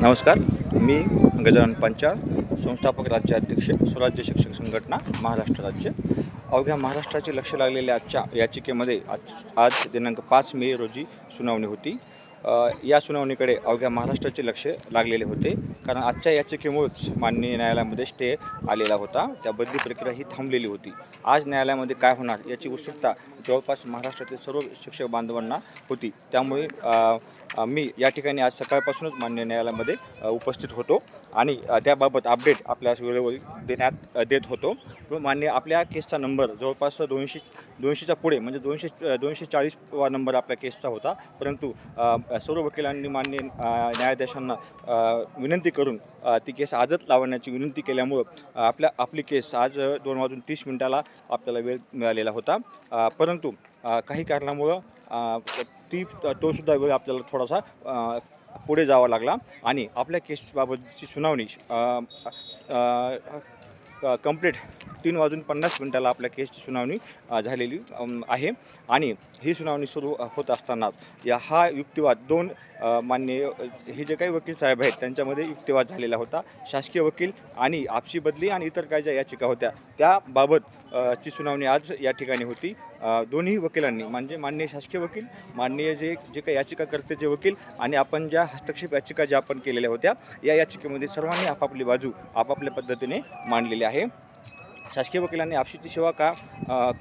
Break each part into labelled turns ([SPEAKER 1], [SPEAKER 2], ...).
[SPEAKER 1] नमस्कार मी गजानन पंचाळ संस्थापक राज्य अध्यक्ष स्वराज्य शिक्षक संघटना महाराष्ट्र राज्य. अवघ्या महाराष्ट्राचे लक्ष लागलेल्या आजच्या याचिकेमध्ये आज आज दिनांक पाच मे रोजी सुनावणी होती. या सुनावणीकडे अवघ्या महाराष्ट्राचे लक्ष लागलेले होते. कारण आजच्या याचिकेमुळेच माननीय न्यायालयामध्ये स्टे आलेला होता. त्या बदली प्रक्रिया ही थांबलेली होती. आज न्यायालयामध्ये काय होणार याची उत्सुकता जवळपास महाराष्ट्रातील सर्व शिक्षक बांधवांना होती. त्यामुळे मी या ठिकाणी आज सकाळपासूनच मान्य न्यायालयामध्ये उपस्थित होतो आणि त्याबाबत अपडेट आपल्या वेळेवर देण्यात देत होतो. मान्य आपल्या केसचा नंबर जवळपास दोनशे दोनशेच्या पुढे म्हणजे दोनशे दोनशे चाळीस वा नंबर आपल्या केसचा होता. परंतु सर्व वकिलांनी मान्य न्यायाधीशांना विनंती करून ती केस आजच लावण्याची विनंती केल्यामुळं आपल्या आपली केस आज दोन वाजून तीस मिनिटाला आपल्याला वेळ मिळालेला होता. परंतु काही कारणामुळं ती तोसुद्धा वेळ आपल्याला थोडासा पुढे जावा लागला. आणि आपल्या केसबाबतची सुनावणी कंप्लीट तीन वाजून पन्नास मिनिटाला आपल्या केसची सुनावणी झालेली आहे. आणि ही सुनावणी सुरू होत असताना या हा युक्तिवाद दोन मान्य हे जे काही वकील साहेब आहेत त्यांच्यामध्ये युक्तिवाद झालेला होता. शासकीय वकील आणि आपसी बदली आणि इतर काय ज्या याचिका होत्या त्याबाबत ची सुनावणी आज या ठिकाणी होती. दोन्ही वकिलांनी म्हणजे माननीय शासकीय वकील माननीय जे जे काही याचिकाकर्ते जे वकील आणि आपण ज्या हस्तक्षेप याचिका ज्या आपण केलेल्या होत्या या याचिकेमध्ये सर्वांनी आपापली बाजू आपापल्या पद्धतीने मांडलेली आहे. शासकीय वकिलांनी आपशीची सेवा का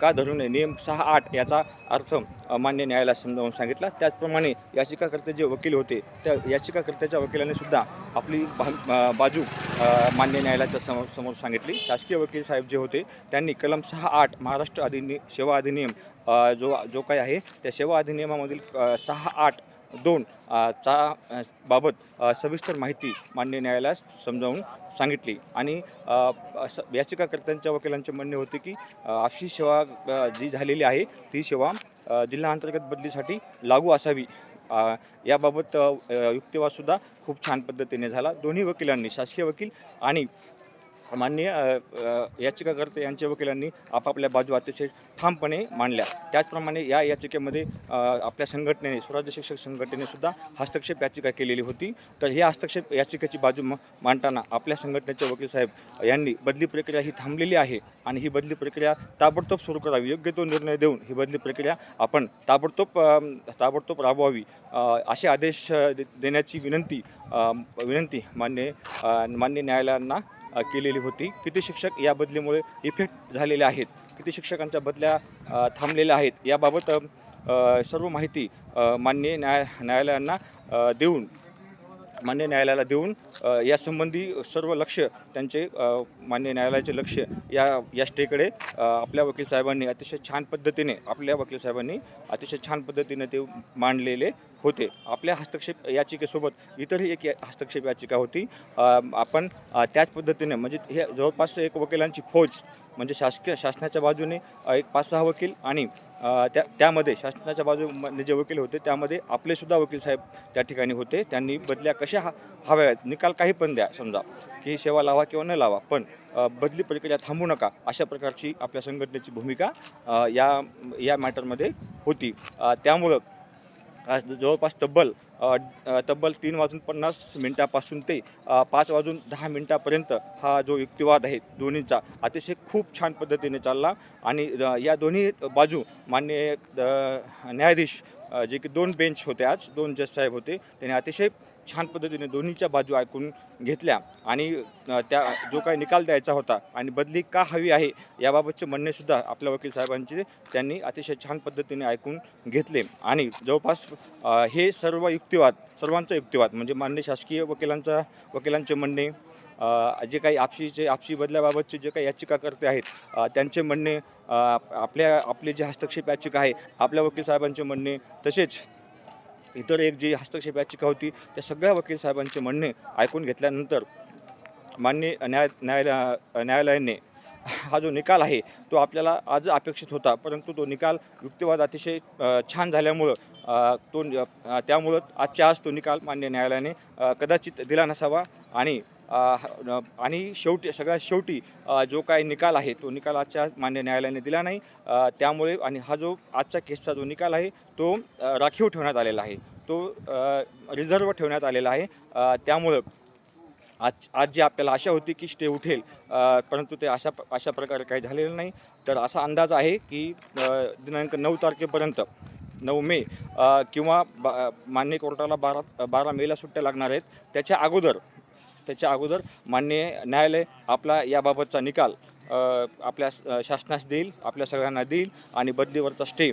[SPEAKER 1] का धरू नये? नियम सहा आठ याचा अर्थ मान्य न्यायालयात समजावून सांगितला. त्याचप्रमाणे याचिकाकर्ते जे वकील होते त्या याचिकाकर्त्याच्या वकिलांनी सुद्धा आपली बा बाजू मान्य न्यायालयाच्या समोर समोर सांगितली. शासकीय वकील साहेब जे होते त्यांनी कलम सहा आठ महाराष्ट्र अधिनि सेवा अधिनियम जो जो काही आहे त्या सेवा अधिनियमामधील सहा आठ दोन चा बाबत सविस्तर माहिती मान्य न्यायालयास समजावून सांगितली. आणि याचिकाकर्त्यांच्या वकिलांचे म्हणणे होते की अशी सेवा जी झालेली आहे ती सेवा जिल्हा अंतर्गत बदलीसाठी लागू असावी. याबाबत युक्तिवादसुद्धा खूप छान पद्धतीने झाला. दोन्ही वकिलांनी शासकीय वकील आणि माननीय याचिकाकर्ते यांच्या वकिलांनी आपापल्या बाजू अतिशय ठामपणे मांडल्या. त्याचप्रमाणे या याचिकेमध्ये आपल्या संघटनेने स्वराज्य शिक्षक संघटनेने सुद्धा हस्तक्षेप याचिका केलेली होती. तर ही हस्तक्षेप याचिकेची बाजू मांडताना आपल्या संघटनेचे वकील साहेब यांनी बदली प्रक्रिया ही थांबलेली आहे आणि ही बदली प्रक्रिया ताबडतोब सुरू करावी. योग्य तो निर्णय देऊन ही बदली प्रक्रिया आपण ताबडतोब ताबडतोब राबवावी असे आदेश दे- देण्याची विनंती विनंती मान्य मान्य न्यायालयांना केलेली होती. किती शिक्षक या बदलीमुळे इफेक्ट झालेले आहेत? किती शिक्षकांच्या बदल्या थांबलेल्या आहेत? याबाबत सर्व माहिती मान्य न्याय न्यायालयांना देऊन मान्य न्यायालयाला देऊन यासंबंधी सर्व लक्ष त्यांचे मान्य न्यायालयाचे लक्ष या या स्टेकडे आपल्या वकील साहेबांनी अतिशय छान पद्धतीने आपल्या वकील साहेबांनी अतिशय छान पद्धतीने ते मांडलेले होते. आपल्या हस्तक्षेप याचिकेसोबत इतरही एक या- हस्तक्षेप याचिका होती. आपण त्याच पद्धतीने म्हणजे हे जवळपास एक वकिलांची फौज म्हणजे शासकीय शासनाच्या बाजूने एक पाच सहा वकील आणि त्या त्यामध्ये शासनाच्या बाजूने जे वकील होते त्यामध्ये आपले सुद्धा वकील साहेब त्या ठिकाणी होते. त्यांनी बदल्या कशा हा हव्यात निकाल काही पण द्या समजा. की सेवा लावा किंवा न लावा पण बदली प्रक्रिया थांबू नका अशा प्रकारची आपल्या संघटनेची भूमिका या या मॅटरमध्ये होती. त्यामुळं आज जवळपास तब्बल तब्बल तीन वाजून पन्नास मिनटापासून ते पाच वाजून दहा मिनटापर्यंत हा जो युक्तिवाद आहे दोन्हींचा अतिशय खूप छान पद्धतीने चालला आणि या दोन्ही बाजू मान्य न्यायाधीश जे की दोन बेंच होते आज दोन जज साहेब होते त्यांनी अतिशय छान पद्धतीने दोन्हीच्या बाजू ऐकून घेतल्या आणि त्या जो काही निकाल द्यायचा होता आणि बदली का हवी आहे याबाबतचे म्हणणेसुद्धा आपल्या वकील साहेबांचे त्यांनी अतिशय छान पद्धतीने ऐकून घेतले. आणि जवळपास हे सर्व युक्तिवाद सर्वांचा युक्तिवाद म्हणजे मान्य शासकीय वकिलांचा वकिलांचे म्हणणे जे काही आपशीचे आपशी बदल्याबाबतचे जे काही याचिकाकर्ते आहेत त्यांचे म्हणणे आपल्या आपले जे हस्तक्षेप याचिका आहे आपल्या वकील साहेबांचे म्हणणे तसेच इतर एक जी हस्तक्षेप याचिका होती त्या सगळ्या वकील साहेबांचे म्हणणे ऐकून घेतल्यानंतर मान्य न्याय न्यायालया न्यायालयाने हा जो निकाल आहे तो आपल्याला आज अपेक्षित होता परंतु तो निकाल युक्तिवाद अतिशय छान झाल्यामुळं तो त्यामुळं आजच्या आज तो निकाल मान्य न्यायालयाने कदाचित दिला नसावा आणि आणि शेवटी सगळ्यात शेवटी जो काही निकाल आहे तो निकाल आजच्या मान्य न्यायालयाने दिला नाही. त्यामुळे आणि हा जो आजच्या केसचा जो निकाल आहे तो राखीव ठेवण्यात आलेला आहे. तो रिझर्व ठेवण्यात आलेला आहे. त्यामुळं आज आज जी आपल्याला आशा होती की स्टे उठेल परंतु ते अशा अशा प्रकारे काही झालेलं नाही. तर असा अंदाज आहे की दिनांक नऊ तारखेपर्यंत नऊ मे किंवा बा मान्य कोर्टाला बारा बारा मेला सुट्ट्या लागणार आहेत. त्याच्या अगोदर त्याच्या अगोदर मान्य न्यायालय आपला याबाबतचा निकाल आपल्या शासनास देईल आपल्या सगळ्यांना देईल आणि बदलीवरचा स्टे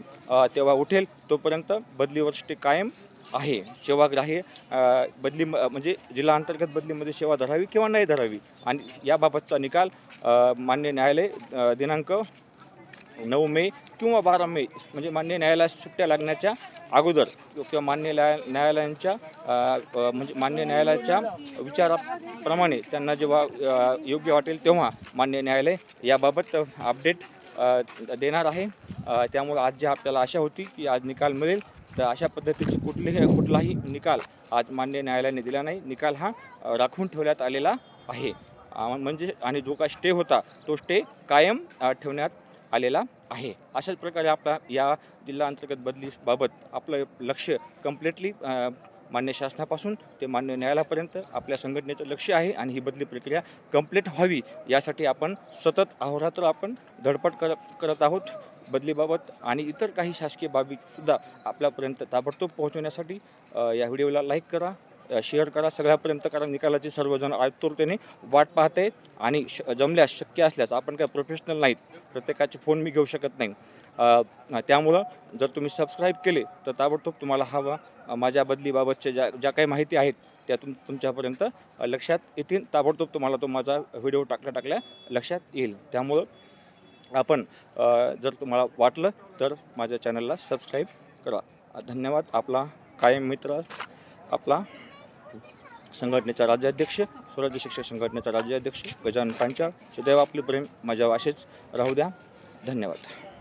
[SPEAKER 1] तेव्हा उठेल. तोपर्यंत बदलीवर स्टे कायम आहे. सेवाग्राही बदली म्हणजे जिल्हा अंतर्गत बदलीमध्ये सेवा धरावी किंवा नाही धरावी? आणि याबाबतचा निकाल मान्य न्यायालय दिनांक नऊ मे किंवा बारा मे म्हणजे मान्य न्यायालयास सुट्ट्या लागण्याच्या अगोदर किंवा मान्य न्याय न्यायालयांच्या म्हणजे मान्य न्यायालयाच्या विचाराप्रमाणे त्यांना जेव्हा योग्य वाटेल तेव्हा मान्य न्यायालय याबाबत अपडेट देणार आहे. त्यामुळे आज जे आपल्याला आशा होती की आज निकाल मिळेल तर अशा पद्धतीचे कुठलेही कुठलाही निकाल आज मान्य न्यायालयाने दिला नाही. निकाल हा राखून ठेवण्यात आलेला आहे. म्हणजे आणि जो काय स्टे होता तो स्टे कायम ठेवण्यात आलेला आहे. अशाच प्रकारे आपला या जिल्हा अंतर्गत बदलीबाबत आपलं लक्ष कम्प्लिटली मान्य शासनापासून ते मान्य न्यायालयापर्यंत आपल्या संघटनेचं लक्ष आहे आणि ही बदली प्रक्रिया कंप्लीट व्हावी यासाठी आपण सतत अहोरात्र आपण धडपड कर करत आहोत बदलीबाबत आणि इतर काही शासकीय बाबीसुद्धा आपल्यापर्यंत ताबडतोब पोहोचवण्यासाठी या व्हिडिओला लाईक करा. शेअर करा सगळ्यापर्यंत कारण निकालाची सर्वजण आतुरतेने वाट पाहत आहेत आणि श जमल्यास शक्य असल्यास आपण काय प्रोफेशनल नाहीत. प्रत्येकाचे फोन मी घेऊ शकत नाही. त्यामुळं जर तुम्ही सबस्क्राईब केले तर ताबडतोब तुम्हाला हवा. माझ्या बदलीबाबतच्या ज्या ज्या काही माहिती आहेत त्या तुम तुमच्यापर्यंत लक्षात येतील. ताबडतोब तुम्हाला तो माझा व्हिडिओ टाकल्या टाकल्या लक्षात येईल. त्यामुळं आपण जर तुम्हाला वाटलं तर माझ्या चॅनलला सबस्क्राईब करा. धन्यवाद. आपला कायम मित्र आपला संघटनेचा राज्याध्यक्ष स्वराज्य शिक्षक संघटनेचा राज्याध्यक्ष गजानन पांचाळ. सदैव आपले प्रेम माझ्या असेच राहू द्या. धन्यवाद.